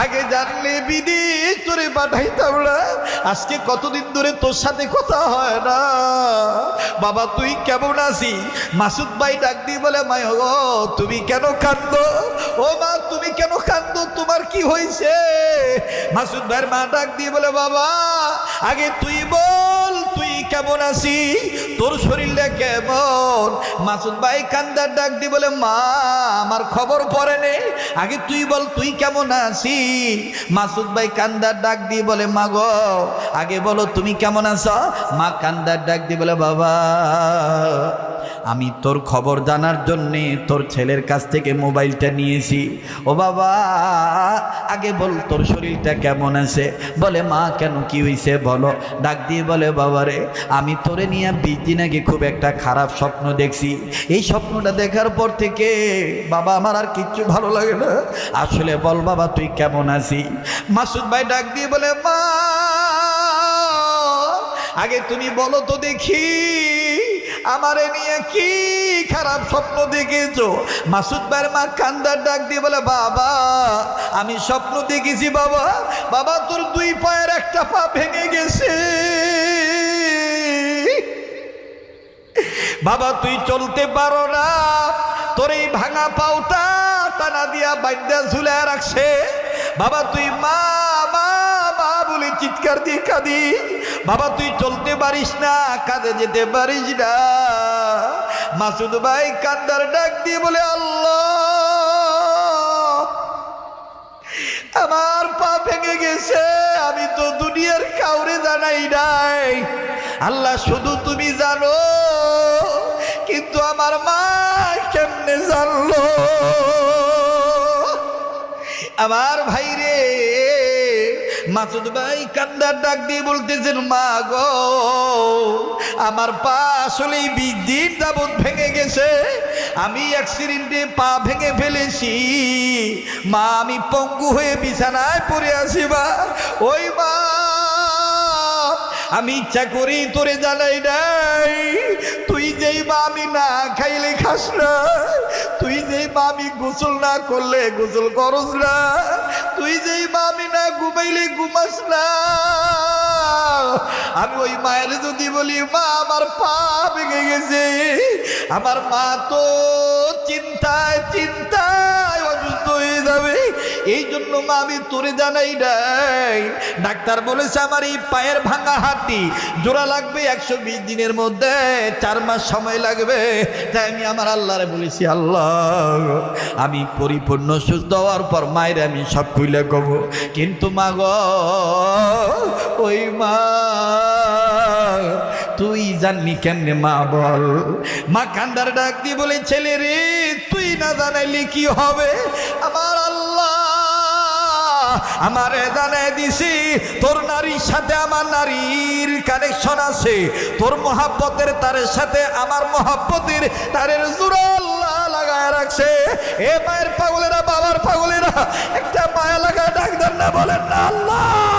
আগে জানলে বিদেশ তোরে পাঠাইতাম না। আজকে কতদিন ধরে তোর সাথে কথা হয় না। বাবা, তুই কেমন আছি মাসুদ ভাই ডাক দিয়ে বলে মায় গো, তুমি কেন কান্দ ও মা, তুমি কেন কান্দ তোমার কি হয়েছে? মাসুদ ভাইয়ের মা ডাক দিয়ে বলে, বাবা, আগে তুই বল, তুই কেমন আছি তোর শরীরটা কেমন? মাসুদ ভাই কান্দার ডাক দিয়ে বলে, মা আমার খবর পরে নে। আগে তুই বল, তুই কেমন আছি? মাসুদ ভাই কান্দার ডাক দিয়ে বলে, মা গো, আগে বলো তুমি কেমন আছো? মা কান্দার ডাক দিয়ে বলে, বাবা, আমি তোর খবর জানার জন্যে তোর ছেলের কাছ থেকে মোবাইলটা নিয়েছি। ও বাবা, আগে বল তোর শরীরটা কেমন আছে? বলে, মা, কেন কি হয়েছে বলো? ডাক দিয়ে বলে বাবারে আমি তোরে নিয়ে বিশ দিন আগে খুব একটা খারাপ স্বপ্ন দেখছি। এই স্বপ্নটা দেখার পর থেকে বাবা আমার আর কিচ্ছু ভালো লাগে না। আসলে বল বাবা, তুই কেমন আছি? মাসুদ ভাই ডাক দিয়ে বলে, মা, আগে তুমি বলো তো দেখি, আমারে নিয়ে কি খারাপ স্বপ্ন দেখেছ? মাসুদ ভাইয়ের মা কান্দার ডাক দিয়ে বলে, বাবা, আমি স্বপ্ন দেখেছি বাবা বাবা তোর দুই পায়ের একটা পা ভেঙে গেছে। বাবা, তুই চলতে পারো না তোর এই ভাঙা পাওটা টানা দিয়া বাদ্যা ঝুলে রাখছে। বাবা, তুই মা মা মা বলে চিৎকার দিয়ে কাঁদি। বাবা, তুই চলতে পারিস না কাঁধে যেতে পারিস না। মাসুদ ভাই কান্দার ডাক দিয়ে বলে, আল্লাহ, আমার পা ভেঙে গেছে, আমি তো দুনিয়ার কাউরে জানাই নাই। আল্লাহ, শুধু তুমি জানো, কিন্তু আমার মা কেমনে জানলো। আমার ভাই রে, মাসুদ ভাই কান্দার ডাক দিয়ে বলতেছেন, মা গো, আমার পা আসলে বিশ দিন ভেঙে গেছে। আমি অ্যাক্সিডেন্টে পা ভেঙে ফেলেছি। মা, আমি পঙ্গু হয়ে বিছানায় পড়ে আছি, মা। ওই মা আমি ইচ্ছা করি তোরে জানাই নাই। তুই যেই মা আমি না খাইলে খাস না, তুই যেই মা আমি গোসল না করলে গোসল করস না, তুই যেই মা আমি না ঘুমাইলে ঘুমাস না। আমি ওই মায়ের যদি বলি, মা, আমার পা ভেঙে গেছে, আমার মা তো চিন্তায় হয়ে যাবে। এই জন্য মা, আমি তোরে জানাই নাই। ডাক্তার বলেছে আমার এই পায়ের ভাঙা হাড্ডি জোড়া লাগবে একশো বিশ দিনের মধ্যে, চার মাস সময় লাগবে। তাই আমি আমার আল্লাহরে বলেছি, আল্লাহ, আমি পরিপূর্ণ সুস্থ হওয়ার পর মায়ের আমি সব খুলে কব। কিন্তু মা গো, ওই মা, তুই জাননি কেমনে মা বল? মা কান্দার ডাক দিয়ে বলে, ছেলে রে, তুই না জানাইলে কি হবে? আমার আমারে জানাই দিছি, তোর নারীর সাথে আমার নারীর কানেকশন আছে। তোর মহাব্বতের তারের সাথে আমার মহাব্বতের তারের জোড়া লাগায় রাখছে। এ মায়ের পাগলেরা, বাবার পাগলেরা, একটা মায়া লাগায় ডাক দেন না, বলেন না, আল্লাহ!